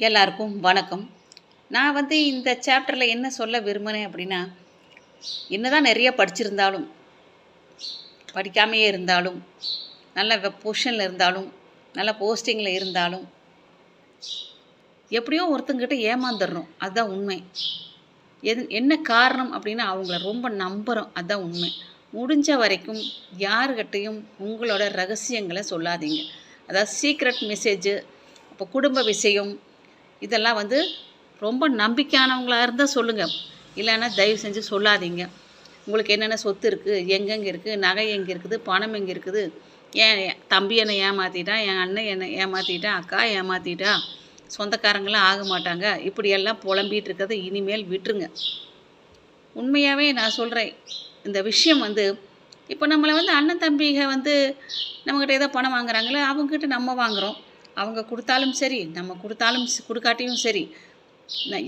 எல்லாருக்கும் வணக்கம். நான் வந்து இந்த சாப்டரில் என்ன சொல்ல விரும்பினேன் அப்படின்னா என்னதான் நிறைய படிச்சிருந்தாலும் படிக்காமையே இருந்தாலும் நல்ல பொசிஷனில் இருந்தாலும் நல்ல போஸ்டிங்கில் இருந்தாலும் எப்படியோ ஒருத்தங்கிட்ட ஏமாந்துடுறோம். அதுதான் உண்மை. எது என்ன காரணம் அப்படின்னா அவங்கள ரொம்ப நம்புகிறோம் அதுதான் உண்மை. முடிஞ்ச வரைக்கும் யாருக்கிட்டையும் உங்களோட ரகசியங்களை சொல்லாதீங்க. அதாவது சீக்ரெட் மெசேஜு இப்போ குடும்ப விஷயம் இதெல்லாம் வந்து ரொம்ப நம்பிக்கையானவங்களாக இருந்தால் சொல்லுங்கள் இல்லைன்னா தயவு செஞ்சு சொல்லாதீங்க. உங்களுக்கு என்னென்ன சொத்து இருக்குது எங்கெங்கே இருக்குது நகை எங்கே இருக்குது பணம் எங்கே இருக்குது ஏன் தம்பி என்னை ஏமாற்றிட்டான் என் அண்ணன் என்னை ஏமாற்றிட்டான் அக்கா ஏமாற்றிட்டா சொந்தக்காரங்களாம் ஆக மாட்டாங்க. இப்படியெல்லாம் புலம்பிகிட்டு இருக்கிறத இனிமேல் விட்டுருங்க. உண்மையாகவே நான் சொல்கிறேன் இந்த விஷயம் வந்து இப்போ நம்மளை வந்து அண்ணன் தம்பிக வந்து நம்மக்கிட்ட ஏதோ பணம் வாங்குறாங்களே அவங்கக்கிட்ட நம்ம வாங்குகிறோம் அவங்க கொடுத்தாலும் சரி நம்ம கொடுத்தாலும் கொடுக்காட்டியும் சரி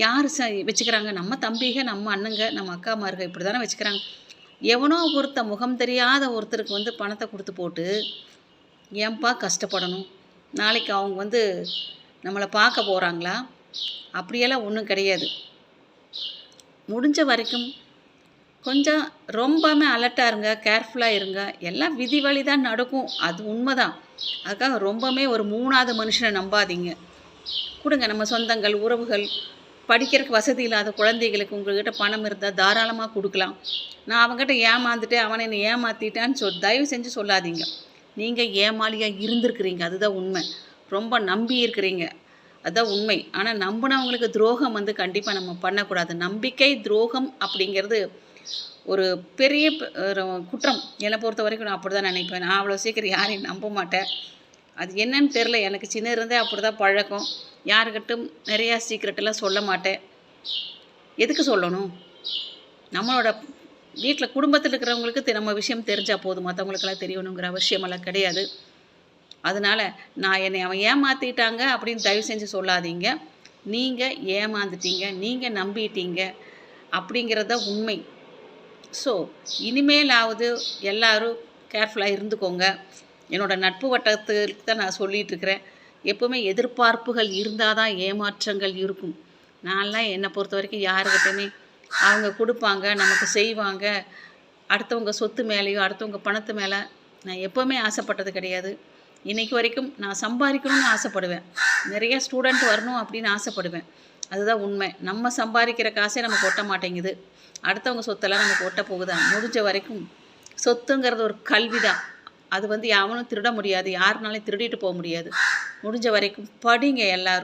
யார் ச வச்சுக்கிறாங்க? நம்ம தம்பிக நம்ம அண்ணங்க நம்ம அக்காமாருங்க இப்படி தானே வச்சுக்கிறாங்க. எவனோ ஒருத்த முகம் தெரியாத ஒருத்தருக்கு வந்து பணத்தை கொடுத்து போட்டு ஏன்பா கஷ்டப்படணும்? நாளைக்கு அவங்க வந்து நம்மளை பார்க்க போகிறாங்களா அப்படியெல்லாம் ஒன்றும் கிடையாது. முடிஞ்ச வரைக்கும் கொஞ்சம் ரொம்பவுமே அலர்ட்டாக இருங்க கேர்ஃபுல்லாக இருங்க. எல்லாம் விதி வழி தான் நடக்கும். அது உண்மைதான். அதுக்காக ரொம்பவுமே ஒரு மூணாவது மனுஷனை நம்பாதீங்க. கொடுங்க நம்ம சொந்தங்கள் உறவுகள். படிக்கிறதுக்கு வசதி இல்லாத குழந்தைகளுக்கு உங்கள்கிட்ட பணம் இருந்தால் தாராளமாக கொடுக்கலாம். நான் அவங்ககிட்ட ஏமாந்துட்டு அவனை என்னை ஏமாற்றிட்டான்னு சொல் தயவு செஞ்சு சொல்லாதீங்க. நீங்கள் ஏமாளியாக இருந்திருக்கிறீங்க. அதுதான் உண்மை. ரொம்ப நம்பி இருக்கிறீங்க. அதுதான் உண்மை. ஆனால் நம்பினவங்களுக்கு துரோகம் வந்து கண்டிப்பாக நம்ம பண்ணக்கூடாது. நம்பிக்கை துரோகம் அப்படிங்கிறது ஒரு பெரிய ஒரு குற்றம். என்னை பொறுத்த வரைக்கும் நான் அப்படி தான் நினைப்பேன். நான் அவ்வளோ சீக்கிரம் யாரையும் நம்ப மாட்டேன். அது என்னன்னு தெரில எனக்கு சின்ன இருந்தே அப்படி தான் பழக்கம். யாருக்கிட்டும் நிறையா சீக்கிரட்டெல்லாம் சொல்ல மாட்டேன். எதுக்கு சொல்லணும்? நம்மளோட வீட்டில் குடும்பத்தில் இருக்கிறவங்களுக்கு நம்ம விஷயம் தெரிஞ்சால் போதும். மற்றவங்களுக்கெல்லாம் தெரியணுங்கிற அவசியமெல்லாம் கிடையாது. அதனால் நான் என்னை அவன் ஏமாற்றிட்டாங்க அப்படின்னு தயவு செஞ்சு சொல்லாதீங்க. நீங்கள் ஏமாந்துட்டீங்க. நீங்கள் நம்பிட்டீங்க. அப்படிங்கிறது தான் உண்மை. ஸோ இனிமேலாவது எல்லோரும் கேர்ஃபுல்லாக இருந்துக்கோங்க. என்னோட நட்பு வட்டத்துக்கு தான் நான் சொல்லிகிட்ருக்கிறேன் எப்போவுமே எதிர்பார்ப்புகள் இருந்தால் தான் ஏமாற்றங்கள் இருக்கும். நான்லாம் என்னை பொறுத்த வரைக்கும் யாருக்கிட்டையுமே அவங்க கொடுப்பாங்க நமக்கு செய்வாங்க. அடுத்தவங்க சொத்து மேலேயோ அடுத்தவங்க பணத்து மேலே நான் எப்போவுமே ஆசைப்பட்டது கிடையாது. இன்றைக்கு வரைக்கும் நான் சம்பாதிக்கணும்னு ஆசைப்படுவேன். நிறைய ஸ்டூடெண்ட் வரணும் அப்படின்னு ஆசைப்படுவேன். அதுதான் உண்மை. நம்ம சம்பாதிக்கிற காசே நமக்கு ஒட்ட மாட்டேங்குது. அடுத்தவங்க சொத்தெல்லாம் நமக்கு ஒட்ட போகுதா? முடிஞ்ச வரைக்கும் சொத்துங்கிறது ஒரு கல்வி தான் அது வந்து யாவனும் திருட முடியாது. யாருனாலையும் திருடிட்டு போக முடியாது. முடிஞ்ச வரைக்கும் படிங்க எல்லோரும்.